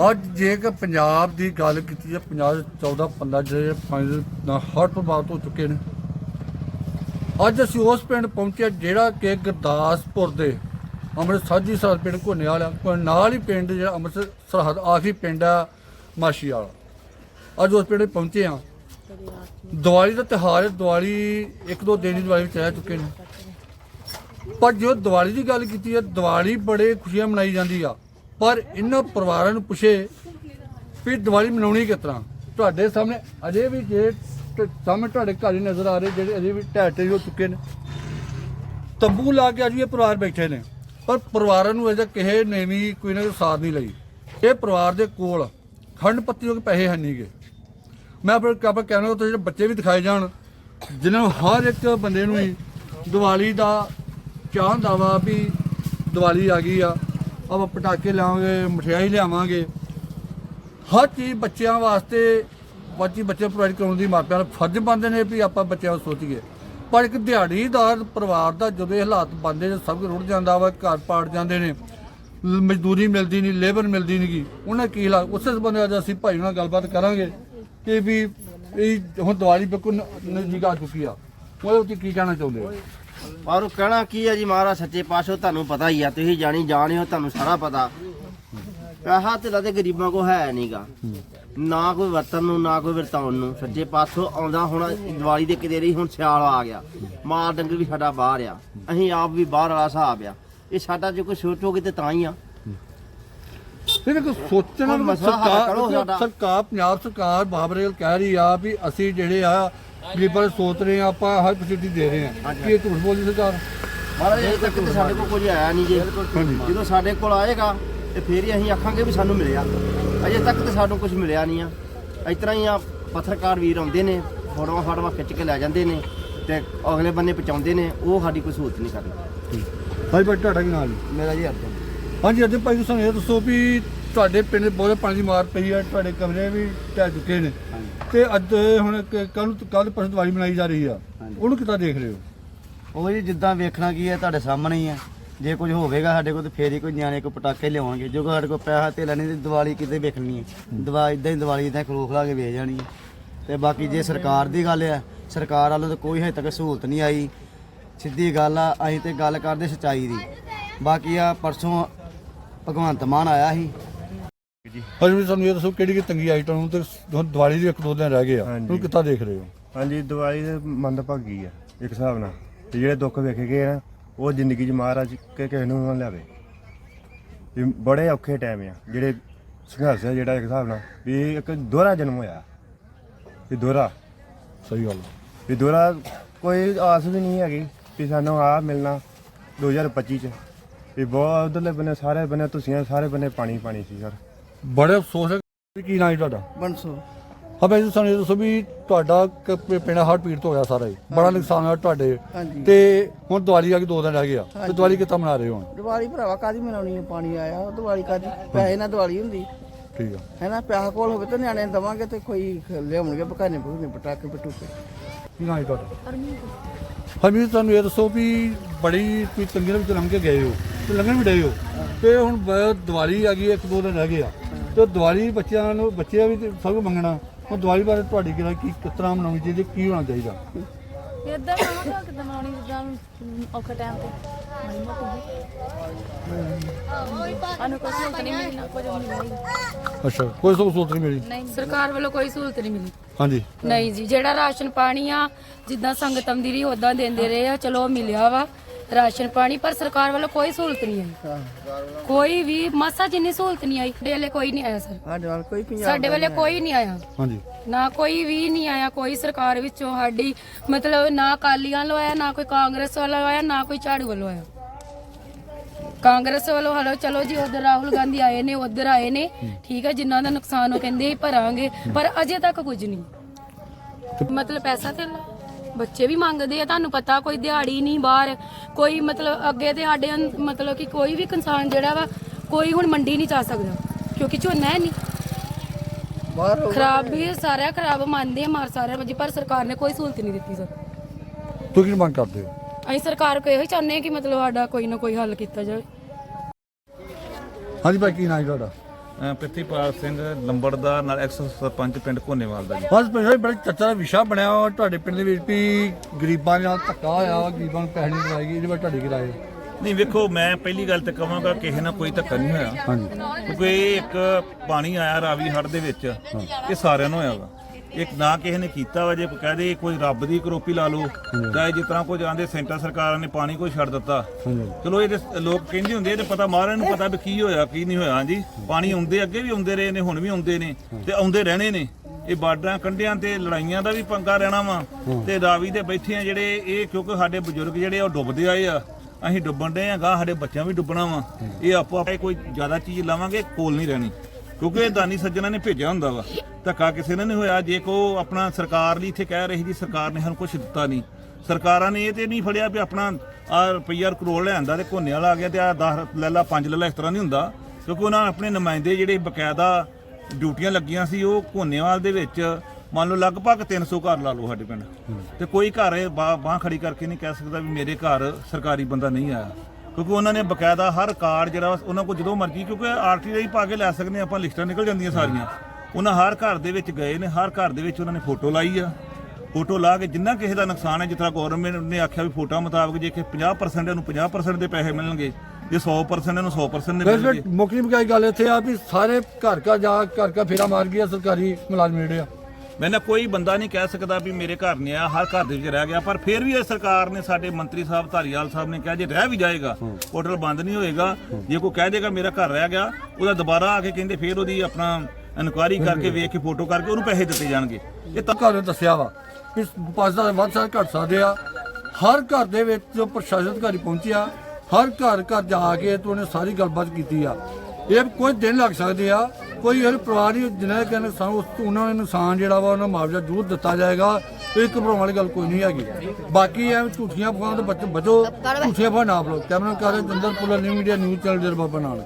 ਅੱਜ ਜੇਕਰ ਪੰਜਾਬ ਦੀ ਗੱਲ ਕੀਤੀ ਹੈ ਪੰਜਾਬ ਦੇ 14 15 ਜਿਹੜੇ ਪੰਜ ਦਾ ਹੜ੍ਹ ਪ੍ਰਭਾਵਿਤ ਹੋ ਚੁੱਕੇ ਨੇ। ਅੱਜ ਅਸੀਂ ਉਸ ਪਿੰਡ ਪਹੁੰਚੇ ਜਿਹੜਾ ਕਿ ਗੁਰਦਾਸਪੁਰ ਦੇ ਅੰਮ੍ਰਿਤਸਰ ਜੀ ਸਾਲ ਪਿੰਡ ਘੋਨੇ ਵਾਲਾ। ਕੋਲ ਨਾਲ ਹੀ ਪਿੰਡ ਜਿਹੜਾ ਅੰਮ੍ਰਿਤਸਰ ਸਰਹੱਦ ਆਖਰੀ ਪਿੰਡ ਆ ਮਾਸ਼ੀ ਵਾਲਾ। ਅੱਜ ਉਸ ਪਿੰਡ ਪਹੁੰਚੇ ਆ। ਦੀਵਾਲੀ ਦਾ ਤਿਉਹਾਰ ਹੈ ਦੀਵਾਲੀ ਇੱਕ ਦੋ ਦਿਨ ਹੀ ਦੀਵਾਲੀ ਵਿੱਚ ਰਹਿ ਚੁੱਕੇ ਨੇ। ਪਰ ਜੋ ਦੀਵਾਲੀ ਦੀ ਗੱਲ ਕੀਤੀ ਹੈ ਦੀਵਾਲੀ ਬੜੇ ਖੁਸ਼ੀਆਂ ਮਨਾਈ ਜਾਂਦੀ ਆ। ਪਰ ਇਹਨਾਂ ਪਰਿਵਾਰਾਂ ਨੂੰ ਪੁੱਛੇ ਵੀ ਦੀਵਾਲੀ ਮਨਾਉਣੀ ਕਿਸ ਤਰ੍ਹਾਂ? ਤੁਹਾਡੇ ਸਾਹਮਣੇ ਅਜੇ ਵੀ ਜੇ ਸਾਹਮਣੇ ਤੁਹਾਡੇ ਘਰ ਹੀ ਨਜ਼ਰ ਆ ਰਹੇ ਜਿਹੜੇ ਅਜੇ ਵੀ ਢਹਿ ਢੇਰੀ ਹੋ ਚੁੱਕੇ ਨੇ। ਤੰਬੂ ਲਾ ਕੇ ਅੱਜ ਵੀ ਇਹ ਪਰਿਵਾਰ ਬੈਠੇ ਨੇ, ਪਰ ਪਰਿਵਾਰਾਂ ਨੂੰ ਅਜੇ ਕਿਸੇ ਨੇ ਵੀ ਕੋਈ ਨਾ ਕੋਈ ਸਾਥ ਨਹੀਂ ਲਈ। ਇਹ ਪਰਿਵਾਰ ਦੇ ਕੋਲ ਖੰਡ ਪੱਤੀ ਦੇ ਪੈਸੇ ਹੈ ਨਹੀਂਗੇ ਮੈਂ ਆਪਣੇ ਕਾਪਾ ਕਹਿਣਾ ਤੋਂ ਜਿਹੜੇ ਬੱਚੇ ਵੀ ਦਿਖਾਏ ਜਾਣ, ਜਿਨ੍ਹਾਂ ਨੂੰ ਹਰ ਇੱਕ ਬੰਦੇ ਨੂੰ ਹੀ ਦੀਵਾਲੀ ਦਾ ਚਾਹ ਹੁੰਦਾ ਵਾ ਵੀ ਦੀਵਾਲੀ ਆ ਗਈ ਆ। ਆਪਾਂ ਪਟਾਕੇ ਲਾਵਾਂਗੇ, ਮਠਿਆਈ ਲਿਆਵਾਂਗੇ। ਹਰ ਚੀਜ਼ ਬੱਚਿਆਂ ਵਾਸਤੇ ਬੱਚੀ ਬੱਚੇ ਪ੍ਰੋਵਾਈਡ ਕਰਾਉਣ ਦੀ ਮਾਪਿਆਂ ਦਾ ਫਰਜ਼ ਬਣਦੇ ਨੇ ਵੀ ਆਪਾਂ ਬੱਚਿਆਂ ਨੂੰ ਸੋਚੀਏ। ਪਰ ਇੱਕ ਦਿਹਾੜੀਦਾਰ ਪਰਿਵਾਰ ਦਾ ਜਦੋਂ ਇਹ ਹਾਲਾਤ ਬਣਦੇ ਨੇ, ਸਭ ਕੁਝ ਰੁੜ ਜਾਂਦਾ ਵਾ, ਘਰ ਪਾੜ ਜਾਂਦੇ ਨੇ, ਮਜ਼ਦੂਰੀ ਮਿਲਦੀ ਨਹੀਂ, ਲੇਬਰ ਮਿਲਦੀ ਨਹੀਂ ਉਹਨਾਂ ਕੀ ਹਾਲਾਤ? ਉਸੇ ਸੰਬੰਧ ਅੱਜ ਅਸੀਂ ਭਾਈ ਨਾਲ ਗੱਲਬਾਤ ਕਰਾਂਗੇ ਕਿ ਵੀ ਇਹ ਹੁਣ ਦੀਵਾਲੀ ਬਿਲਕੁਲ ਨਜ਼ਦੀਕ ਆ ਚੁੱਕੀ ਆ। ਉਹਦੇ ਉੱਤੇ ਕੀ ਕਹਿਣਾ ਚਾਹੁੰਦੇ ਹੋ? ਪਰ ਉਹ ਕਹਿਣਾ ਕੀ ਹੈ ਜੀ ਮਹਾਰਾਜ ਸੱਚੇ ਪਾਤਸ਼ਾਹ ਤੁਹਾਨੂੰ ਪਤਾ ਹੀ ਆ ਤੁਸੀਂ ਜਾਣੀ ਜਾਣੇ ਹੋ ਤੁਹਾਨੂੰ ਸਾਰਾ ਪਤਾ। ਪੈਸਾ ਤੇ ਤੇ ਗਰੀਬਾਂ ਕੋ ਹੈ ਨਹੀਂਗਾ ਨਾ ਕੋਈ ਵਰਤਨ ਨੂੰ ਨਾ ਕੋਈ ਵਰਤਾਉਣ ਨੂੰ। ਸੱਚੇ ਪਾਤਸ਼ਾਹ ਆਉਂਦਾ ਹੁਣ ਦੀਵਾਲੀ ਦੇ ਕਿਤੇ ਰਹੀ ਹੁਣ ਸਿਆਲ ਆ ਗਿਆ। ਮਾਲ ਡੰਗਰ ਵੀ ਸਾਡਾ ਬਾਹਰ ਆ। ਅਸੀਂ ਆਪ ਵੀ ਬਾਹਰ ਵਾਲਾ ਹਿਸਾਬ ਆ। ਇਹ ਸਾਡਾ ਜੇ ਕੋਈ ਸੋਚੋਗੇ ਤੇ ਤਾਂ ਹੀ ਆ। ਫਿਰ ਇੱਕ ਸੋਚਣ ਸਰਕਾਰ। ਸਰਕਾਰ ਪੰਜਾਬ ਸਰਕਾਰ ਬਾਬਰੇਲ ਕਹਿ ਰਹੀ ਆ ਵੀ ਅਸੀਂ ਜਿਹੜੇ ਆ ਗਰੀਬਾਂ ਨੂੰ ਸੋਚ ਰਹੇ ਆ ਆਪਾਂ ਹਰ ਫੈਸਿਲਿਟੀ ਦੇ ਰਹੇ ਆ ਕੀ ਇਹ ਝੂਠ ਬੋਲਦੀ ਸਰਕਾਰ? ਮਹਾਰਾਜ ਅਜੇ ਤੱਕ ਤੇ ਸਾਡੇ ਕੋਲ ਕੁਝ ਆਇਆ ਨਹੀਂ ਜੀ। ਜਦੋਂ ਸਾਡੇ ਕੋਲ ਆਏਗਾ ਤੇ ਫੇਰ ਹੀ ਅਸੀਂ ਆਖਾਂਗੇ ਵੀ ਸਾਨੂੰ ਮਿਲਿਆ। ਅਜੇ ਤੱਕ ਤੇ ਸਾਨੂੰ ਕੁਝ ਮਿਲਿਆ ਨਹੀਂ ਆ। ਇਸ ਤਰ੍ਹਾਂ ਹੀ ਆ ਪੱਤਰਕਾਰ ਵੀਰ ਆਉਂਦੇ ਨੇ ਫੋਟੋਆਂ ਫਾਟੋਆਂ ਖਿੱਚ ਕੇ ਲੈ ਜਾਂਦੇ ਨੇ ਤੇ ਅਗਲੇ ਬੰਨੇ ਪਹੁੰਚਾਉਂਦੇ ਨੇ ਉਹ ਸਾਡੀ ਕੋਈ ਸਹੂਲਤ ਨਹੀਂ ਕਰਦੀ ਭਾਈ ਭਾਈ ਤੁਹਾਡਾ ਕੀ ਨਾਲ ਮੇਰਾ ਜੀ ਅਰਜਨ ਹਾਂਜੀ ਅੱਜ ਭਾਈ ਤੁਸੀਂ ਇਹ ਦੱਸੋ ਵੀ ਤੁਹਾਡੇ ਪਿੰਡ ਬਹੁਤ ਪਾਣੀ ਦੀ ਮਾਰ ਪਈ ਹੈ ਤੁਹਾਡੇ ਕਮਰੇ ਵੀ ਢਹਿ ਚੁੱਕੇ ਨੇ। ਤੇ ਅੱਜ ਹੁਣ ਕੱਲ ਕੱਲ ਪਰਸੋਂ ਦਵਾਈ ਬਣਾਈ ਜਾ ਰਹੀ ਆ। ਉਹਨੂੰ ਕਿੱਦਾਂ ਦੇਖ ਰਹੇ ਹੋ? ਉਹ ਜੀ ਜਿੱਦਾਂ ਵੇਖਣਾ ਕੀ ਹੈ ਤੁਹਾਡੇ ਸਾਹਮਣੇ ਹੀ ਹੈ ਜੇ ਕੁਝ ਹੋਵੇਗਾ ਸਾਡੇ ਕੋਲ ਤੇ ਫੇਰ ਹੀ ਕੋਈ ਨਿਆਣੇ ਕੋ ਪਟਾਕੇ ਲਿਆਵਾਂਗੇ ਜੋ ਸਾਡੇ ਕੋਲ ਪੈਸਾ ਤੇ ਲੈਣੀ ਤੇ ਦੀਵਾਲੀ ਕਿਤੇ ਵੇਖਣੀ ਹੈ। ਦਵਾ ਇਦਾਂ ਹੀ ਦੀਵਾਲੀ ਇਦਾਂ ਖਲੋਖ ਲਾ ਕੇ ਵੇਚ ਜਾਣੀ ਹੈ। ਤੇ ਬਾਕੀ ਜੇ ਸਰਕਾਰ ਦੀ ਗੱਲ ਹੈ ਸਰਕਾਰ ਵੱਲੋਂ ਤਾਂ ਕੋਈ ਹਜੇ ਤੱਕ ਸਹੂਲਤ ਨਹੀਂ ਆਈ। ਸਿੱਧੀ ਗੱਲ ਆ ਅਸੀਂ ਤੇ ਗੱਲ ਕਰਦੇ ਸਚਾਈ ਦੀ। ਬਾਕੀ ਆ ਪਰਸੋਂ ਭਗਵੰਤ ਮਾਨ ਆਇਆ ਸੀ। ਹਾਂਜੀ ਵੀ ਸਾਨੂੰ ਇਹ ਦੱਸੋ ਕਿਹੜੀ ਕਿ ਤੰਗੀ ਆਈ ਤੁਹਾਨੂੰ ਤੇ ਹੁਣ ਦੀਵਾਲੀ ਦੇ ਇੱਕ ਦੋ ਦਿਨ ਰਹਿ ਗਏ ਆ। ਹਾਂਜੀ। ਕਿੱਦਾਂ ਦੇਖ ਰਹੇ ਹੋ? ਹਾਂਜੀ ਦੀਵਾਲੀ ਦੇ ਮੰਦਭਾਗੀ ਆ ਇੱਕ ਹਿਸਾਬ ਨਾਲ। ਤੇ ਜਿਹੜੇ ਦੁੱਖ ਵੇਖੇ ਗਏ ਆ ਉਹ ਜ਼ਿੰਦਗੀ 'ਚ ਮਹਾਰਾਜ ਕਿ ਕਿਸੇ ਨੂੰ ਨਾ ਲਿਆਵੇ। ਵੀ ਬੜੇ ਔਖੇ ਟਾਈਮ ਆ ਜਿਹੜੇ ਸੰਘਰਸ਼ ਆ ਜਿਹੜਾ ਇੱਕ ਹਿਸਾਬ ਨਾਲ ਵੀ ਇੱਕ ਦੋਹਰਾ ਜਨਮ ਹੋਇਆ। ਵੀ ਦੋਹਰਾ। ਸਹੀ ਗੱਲ ਵੀ ਦੋਹਰਾ ਕੋਈ ਆਸ ਵੀ ਨਹੀਂ ਹੈਗੀ ਵੀ ਸਾਨੂੰ ਆ ਮਿਲਣਾ 2025 ਚ। ਵੀ ਬਹੁਤ ਉਧਰਲੇ ਬੰਨੇ ਸਾਰੇ ਬੰਨੇ ਤੁਸੀਂ ਸਾਰੇ ਬੰਨੇ ਪਾਣੀ ਪਾਣੀ ਸੀ ਸਰ। ਬੜੇ ਅਫਸੋਸ ਹੈ ਕੀ ਨਾਂ ਹੈ ਤੁਹਾਡਾ? ਬੰਸੋ ਹਾਂ ਭਾਈ ਜੀ ਸਾਨੂੰ ਇਹ ਦੱਸੋ ਵੀ ਤੁਹਾਡਾ ਕ- ਪ- ਪਿੰਡ ਹੜ ਪੀੜਤ ਹੋ ਗਿਆ ਸਾਰਾ ਹੀ ਬੜਾ ਨੁਕਸਾਨ ਹੋਇਆ ਤੁਹਾਡੇ। ਹਾਂਜੀ। ਤੇ ਹੁਣ ਦੀਵਾਲੀ ਆ ਕੇ ਦੋ ਦਿਨ ਰਹਿ ਗਏ ਆ। ਤੇ ਦੀਵਾਲੀ ਕਿੱਦਾਂ ਮਨਾ ਰਹੇ ਹੋ ਹੁਣ? ਦੀਵਾਲੀ ਭਰਾਵਾ ਕਾਦੀ ਮਨਾਉਣੀ ਹੈ ਪਾਣੀ ਆਇਆ ਦੀਵਾਲੀ ਕਾਦੀ ਪੈਸੇ ਨਾਲ ਦੀਵਾਲੀ ਹੁੰਦੀ। ਠੀਕ ਆ। ਹੈ ਨਾ ਪੈਸਾ ਕੋਲ ਹੋਵੇ ਤਾਂ ਨਿਆਣੇ ਨੂੰ ਦਵਾਂਗੇ ਤੇ ਕੋਈ ਲਿਆਉਣਗੇ ਬਕਾਨੇ ਬੁਕਨੇ ਪਟਾਕੇ ਪਟੂਕੇ। ਕੀ ਨਾਂ ਹੈ ਤੁਹਾਡਾ? ਹਰਮੀਤ। ਤੁਹਾਨੂੰ ਇਹ ਦੱਸੋ ਵੀ ਬੜੀ ਤੁਸੀਂ ਤੰਗੀ ਦੇ ਵਿੱਚ ਲੰਘ ਕੇ ਗਏ ਹੋ। ਤੇ ਲੰਘਣ ਵੀ ਡਏ ਹੋ। ਤੇ ਹੁਣ ਬ- ਦੀਵਾਲੀ ਆ ਗਈ ਇੱਕ ਦੋ ਦਿਨ ਰਹਿ ਗਏ ਆ। ਤੇ ਦੀਵਾਲੀ ਬੱਚਿਆਂ ਨੂੰ ਬੱਚੇ ਵੀ ਤੇ ਸਭ ਮੰਗਣਾ। ਹੁਣ ਦੀਵਾਲੀ ਬਾਰੇ ਤੁਹਾਡੀ ਕਿਹੜਾ ਕੀ ਕਿਸ ਤਰ੍ਹਾਂ ਮਨਾਉਣੀ ਚਾਹੀਦੀ ਕੀ ਹੋਣਾ ਚਾਹੀਦਾ? ਇਦਾਂ ਨਾ ਕਿਦਾਂ ਮਨਾਉਣੀ ਜਿੱਦਾਂ ਅਮ, ਔਖੇ ਟਾਈਮ ਤੇ। ਮਾੜੀ ਮੋਟੀ ਸਾਨੂੰ ਕੋਈ ਸਹੂਲਤ ਨਹੀਂ ਮਿਲੀ ਨਾ ਕੁਝ ਵੀ ਨਹੀਂ ਅੱਛਾ ਕੋਈ ਸਹੂਲਤ ਨਹੀਂ ਮਿਲੀ? ਨਹੀਂ ਸਰਕਾਰ ਵੱਲੋਂ ਕੋਈ ਸਹੂਲਤ ਨਹੀਂ ਮਿਲੀ। ਹਾਂਜੀ। ਨਹੀਂ ਜੀ ਜਿਹੜਾ ਰਾਸ਼ਨ ਪਾਣੀ ਆ ਜਿੱਦਾਂ ਸੰਗਤ ਆਉਂਦੀ ਰਹੀ ਉਦਾਂ ਦਿੰਦੇ ਰਹੇ ਆ ਚਲੋ ਮਿਲਿਆ ਵਾ। ਰਾਸ਼ਨ ਪਾਣੀ ਪਰ ਸਰਕਾਰ ਵੱਲੋਂ ਕੋਈ ਸਹੂਲਤ ਨਹੀਂ ਆਈ। ਕੋਈ ਵੀ ਮਾਸਾ ਜਿੰਨੀ ਸਹੂਲਤ ਨਹੀਂ ਆਈ ਸਾਡੇ ਵੇਲੇ ਕੋਈ ਨਹੀਂ ਆਇਆ ਸਰ। ਸਾਡੇ ਨਾਲ ਕੋਈ ਪੰਜਾਬ ਸਾਡੇ ਵੇਲੇ ਕੋਈ ਨਹੀਂ ਆਇਆ। ਹਾਂਜੀ। ਨਾ ਕੋਈ ਵੀ ਨਹੀਂ ਆਇਆ ਕੋਈ ਸਰਕਾਰ ਵਿੱਚੋਂ ਸਾਡੀ ਮਤਲਬ ਨਾ ਅਕਾਲੀਆਂ ਵੱਲੋਂ ਆਇਆ ਨਾ ਕੋਈ ਕਾਂਗਰਸ ਵੱਲੋਂ ਆਇਆ ਨਾ ਕੋਈ ਝਾੜੂ ਵੱਲੋਂ ਆਇਆ। ਕਾਂਗਰਸ ਵੱਲੋਂ ਹਲੋ ਚਲੋ ਜੀ ਉਧਰ ਰਾਹੁਲ ਗਾਂਧੀ ਆਏ ਨੇ ਉਧਰ ਆਏ ਨੇ ਠੀਕ ਹੈ ਜਿਨ੍ਹਾਂ ਦਾ ਨੁਕਸਾਨ ਉਹ ਕਹਿੰਦੇ ਭਰਾਂਗੇ ਪਰ ਅਜੇ ਤੱਕ ਕੁਝ ਨਹੀਂ। ਮਤਲਬ ਪੈਸਾ ਤੇ ਬੱਚੇ ਵੀ ਮੰਗਦੇ ਆ ਤੁਹਾਨੂੰ ਪਤਾ ਕੋਈ ਦਿਹਾੜੀ ਨਹੀਂ ਬਾਹਰ ਕੋਈ ਮਤਲਬ ਅੱਗੇ ਤੇ ਸਾਡੇ ਮਤਲਬ ਕਿ ਕੋਈ ਵੀ ਕਿਸਾਨ ਜਿਹੜਾ ਵਾ ਕੋਈ ਹੁਣ ਮੰਡੀ ਨਹੀਂ ਜਾ ਸਕਦਾ ਕਿਉਂਕਿ ਝੋਨਾ ਹੈ ਨਹੀਂ। ਬਾਹਰ ਹੋ- ਖਰਾਬ ਵੀ ਸਾਰਾ ਖਰਾਬ ਮੰਨਦੇ ਆ ਮਾਰ ਸਾਰਾ ਵਜੀ ਪਰ ਸਰਕਾਰ ਨੇ ਕੋਈ ਸਹੂਲਤ ਨਹੀਂ ਦਿੱਤੀ ਸਰ। ਤੁਸੀਂ ਕੀ ਮੰਗ ਕਰਦੇ ਹੋ? ਅਸੀਂ ਸਰਕਾਰ ਕੋਲ ਇਹੋ ਹੀ ਚਾਹੁੰਦੇ ਹਾਂ ਕਿ ਮਤਲਬ ਸਾਡਾ ਕੋਈ ਨਾ ਕੋਈ ਹੱਲ ਕੀਤਾ ਜਾਵੇ। ਹਾਂਜੀ ਭਾਈ ਕੀ ਨਾਂ ਹੈ ਤੁਹਾਡਾ? ਪ੍ਰਿਥੀਪਾਲ ਸਿੰਘ ਲੰਬੜਦਾਰ ਨਾਲ ਐਕਸ ਸਰਪੰਚ ਪਿੰਡ ਕੋਨੇਵਾਲ ਦਾ ਜੀ। ਬਸ ਪਿੰਡ ਬੜਾ ਚਰਚਾ ਦਾ ਵਿਸ਼ਾ ਬਣਿਆ ਵਾ ਤੁਹਾਡੇ ਪਿੰਡ ਦੇ ਵਿੱਚ ਵੀ ਗਰੀਬਾਂ ਨਾਲ ਧੱਕਾ ਹੋਇਆ ਵਾ ਗਰੀਬਾਂ ਨੂੰ ਪੈਸੇ ਨਹੀਂ ਦਿਵਾਏ ਗਏ ਇਹਦੇ ਬਾਰੇ ਤੁਹਾਡੀ ਕੀ ਰਾਏ ਹੈ ਨਹੀਂ ਵੇਖੋ ਮੈਂ ਪਹਿਲੀ ਗੱਲ ਤੇ ਕਹਾਂਗਾ ਕਿਸੇ ਨਾਲ ਕੋਈ ਧੱਕਾ ਨਹੀਂ ਹੋਇਆ। ਕਿਉਂਕਿ ਇਹ ਇੱਕ ਪਾਣੀ ਆਇਆ ਰਾਵੀ ਹੜ ਦੇ ਵਿੱਚ ਇਹ ਸਾਰਿਆਂ ਨੂੰ ਹੋਇਆ ਵਾ। ਇੱਕ ਨਾ ਕਿਸੇ ਨੇ ਕੀਤਾ ਵਾ ਜੇ ਕਹਦੇ ਕੋਈ ਰੱਬ ਦੀ ਕਰੋਪੀ ਲਾ ਲਓ ਚਾਹੇ ਜਿਸ ਤਰ੍ਹਾਂ ਕੋਈ ਜਾਂਦੇ ਸੈਂਟਰ ਸਰਕਾਰਾਂ ਨੇ ਪਾਣੀ ਕੋਈ ਛੱਡ ਦਿੱਤਾ। ਚਲੋ ਇਹਦੇ ਲੋਕ ਕਹਿੰਦੇ ਹੁੰਦੇ ਤੇ ਪਤਾ ਮਹਾਰਾਜ ਨੂੰ ਪਤਾ ਵੀ ਕੀ ਹੋਇਆ ਕੀ ਨਹੀਂ ਹੋਇਆ ਹਾਂਜੀ। ਪਾਣੀ ਆਉਂਦੇ ਅੱਗੇ ਵੀ ਆਉਂਦੇ ਰਹੇ ਨੇ ਹੁਣ ਵੀ ਆਉਂਦੇ ਨੇ ਤੇ ਆਉਂਦੇ ਰਹਿਣੇ ਨੇ। ਇਹ ਬਾਰਡਰਾਂ ਕੰਢਿਆਂ ਤੇ ਲੜਾਈਆਂ ਦਾ ਵੀ ਪੰਗਾ ਰਹਿਣਾ ਵਾ ਤੇ ਰਾਵੀ ਦੇ ਬੈਠੇ ਆ ਜਿਹੜੇ ਇਹ ਕਿਉਂਕਿ ਸਾਡੇ ਬਜ਼ੁਰਗ ਜਿਹੜੇ ਉਹ ਡੁੱਬਦੇ ਆਏ ਆ। ਅਸੀਂ ਡੁੱਬਣ ਦੇ ਆ ਗਾਂ ਸਾਡੇ ਬੱਚਿਆਂ ਵੀ ਡੁੱਬਣਾ ਵਾ। ਇਹ ਆਪੋ ਆਪੇ ਕੋਈ ਜ਼ਿਆਦਾ ਚੀਜ਼ ਲਾਵਾਂਗੇ ਕੋਲ ਨਹੀਂ ਰਹਿਣੀ। ਕਿਉਂਕਿ ਇਹ ਦਾਨੀ ਸੱਜਣਾ ਨੇ ਭੇਜਿਆ ਹੁੰਦਾ ਵਾ। ਧੱਕਾ ਕਿਸੇ ਨਾਲ ਨਹੀਂ ਹੋਇਆ। ਜੇ ਕੋ ਆਪਣਾ ਸਰਕਾਰ ਲਈ ਇੱਥੇ ਕਹਿ ਰਹੀ ਜੀ ਸਰਕਾਰ ਨੇ ਸਾਨੂੰ ਕੁਝ ਦਿੱਤਾ ਨਹੀਂ। ਸਰਕਾਰਾਂ ਨੇ ਇਹ ਤੇ ਨਹੀਂ ਫੜਿਆ ਵੀ ਆਪਣਾ ਆ ਰੁਪਈਆ ਕਰੋੜ ਲਿਆਂਦਾ ਤੇ ਕੋਨੇ ਵਾਲਾ ਆ ਗਿਆ ਤੇ ਆ 10 ਲੈ ਲਾ 5 ਲੈ ਲਾ ਇਸ ਤਰ੍ਹਾਂ ਨਹੀਂ ਹੁੰਦਾ। ਕਿਉਂਕਿ ਉਹਨਾਂ ਆਪਣੇ ਨੁਮਾਇੰਦੇ ਜਿਹੜੇ ਬਕਾਇਦਾ ਡਿਊਟੀਆਂ ਲੱਗੀਆਂ ਸੀ, ਉਹ ਕੋਨੇਵਾਲ ਦੇ ਵਿੱਚ ਮੰਨ ਲਓ ਲਗਭਗ 300 ਘਰ ਲਾ ਲਓ ਸਾਡੇ ਪਿੰਡ। ਤੇ ਕੋਈ ਘਰ ਬਾਹ ਖੜੀ ਕਰਕੇ ਨਹੀਂ ਕਹਿ ਸਕਦਾ ਵੀ ਮੇਰੇ ਘਰ ਸਰਕਾਰੀ ਬੰਦਾ ਨਹੀਂ ਆਇਆ। ਕਿਉਂਕਿ ਉਹਨਾਂ ਨੇ ਬਕਾਇਦਾ ਹਰ ਕਾਰਡ ਜਿਹੜਾ ਉਹਨਾਂ ਕੋਲ ਜਦੋਂ ਮਰਜ਼ੀ ਕਿਉਂਕਿ ਆਰਟੀਆਈ ਪਾ ਕੇ ਲੈ ਸਕਦੇ ਆਪਾਂ ਲਿਸਟਾਂ ਨਿਕਲ ਜਾਂਦੀਆਂ ਸਾਰੀਆਂ। ਉਹਨਾਂ ਹਰ ਘਰ ਦੇ ਵਿੱਚ ਗਏ ਨੇ ਹਰ ਘਰ ਦੇ ਵਿੱਚ ਉਹਨਾਂ ਨੇ ਫੋਟੋ ਲਾਈ ਆ। ਫੋਟੋ ਲਾ ਕੇ ਜਿੰਨਾ ਕਿਸੇ ਦਾ ਨੁਕਸਾਨ ਹੈ ਜਿਸ ਤਰ੍ਹਾਂ ਗਵਰਨਮੈਂਟ ਨੇ ਆਖਿਆ ਵੀ ਫੋਟੋ ਮੁਤਾਬਕ ਜੇ ਕਿ 50% ਨੂੰ 50% ਦੇ ਪੈਸੇ ਮਿਲਣਗੇ। ਜੇ 100% ਨੂੰ 100% ਦੇ ਮਿਲਣਗੇ। ਮੁੱਖ ਨਿਕਾਈ ਗੱਲ ਇੱਥੇ ਆ ਵੀ ਸਾਰੇ ਘਰ ਘਰ ਜਾ ਘਰ ਘਰ ਫੇਰਾ ਮਾਰ ਗਿਆ ਸਰਕਾਰੀ ਮੁਲਾਜ਼ਮ ਜਿਹੜੇ ਆ। ਮੈਂ ਨਾ ਕੋਈ ਬੰਦਾ ਨਹੀਂ ਕਹਿ ਸਕਦਾ ਵੀ ਮੇਰੇ ਘਰ ਨਹੀਂ ਆਇਆ ਹਰ ਘਰ ਦੇ ਵਿੱਚ ਰਹਿ ਗਿਆ ਪਰ ਫਿਰ ਵੀ ਇਹ ਸਰਕਾਰ ਨੇ ਸਾਡੇ ਮੰਤਰੀ ਸਾਹਿਬ ਧਾਰੀਵਾਲ ਸਾਹਿਬ ਨੇ ਕਿਹਾ ਜੇ ਰਹਿ ਵੀ ਜਾਏਗਾ ਹੋਟਲ ਬੰਦ ਨਹੀਂ ਹੋਏਗਾ ਜੇ ਕੋਈ ਕਹਿ ਦੇਗਾ ਮੇਰਾ ਘਰ ਰਹਿ ਗਿਆ ਉਹਦਾ ਦੁਬਾਰਾ ਆ ਕੇ ਕਹਿੰਦੇ ਫਿਰ ਉਹਦੀ ਆਪਣਾ ਇਨਕੁਆਇਰੀ ਕਰਕੇ ਵੇਖ ਕੇ ਫੋਟੋ ਕਰਕੇ ਉਹਨੂੰ ਪੈਸੇ ਦਿੱਤੇ ਜਾਣਗੇ। ਇਹ ਤਾਂ ਘਰ ਨੇ ਦੱਸਿਆ ਵਾ ਕਿ ਪੰਜ ਦਾ ਵੱਧ ਸਾਰੇ ਘਟ ਸਕਦੇ ਆ। ਹਰ ਘਰ ਦੇ ਵਿੱਚ ਜੋ ਪ੍ਰਸ਼ਾਸਨ ਅਧਿਕਾਰੀ ਪਹੁੰਚਿਆ ਹਰ ਘਰ ਘਰ ਜਾ ਕੇ ਤੇ ਉਹਨੇ ਸਾਰੀ ਗੱਲਬਾਤ ਕੀਤੀ ਆ। ਇਹ ਕੋਈ ਦਿਨ ਲੱਗ ਸਕਦੇ ਆ ਕੋਈ ਇਹ ਪਰਿਵਾਰ ਹੀ ਜਿਹਨਾਂ ਦੇ ਨੁਕਸਾਨ ਉਸ ਉਹਨਾਂ ਨੂੰ ਨੁਕਸਾਨ ਜਿਹੜਾ ਵਾ ਉਹਨਾਂ ਮੁਆਵਜ਼ਾ ਜ਼ਰੂਰ ਦਿੱਤਾ ਜਾਏਗਾ। ਇਹ ਘਬਰਾਉਣ ਵਾਲੀ ਗੱਲ ਕੋਈ ਨਹੀਂ ਹੈਗੀ। ਬਾਕੀ ਐ ਝੂਠੀਆਂ ਫੋਨਾਂ ਤੋਂ ਬਚ- ਬਚੋ ਝੂਠੀਆਂ ਫੋਨਾਂ ਨਾ ਬਲੋ ਕੈਮਰਾ ਕਰ ਜੰਦਰ ਪੁੱਲਾ ਨਿਊ ਮੀਡੀਆ ਨਿਊਜ਼ ਚੈਨਲ ਜਰਬਾ ਨਾਲ।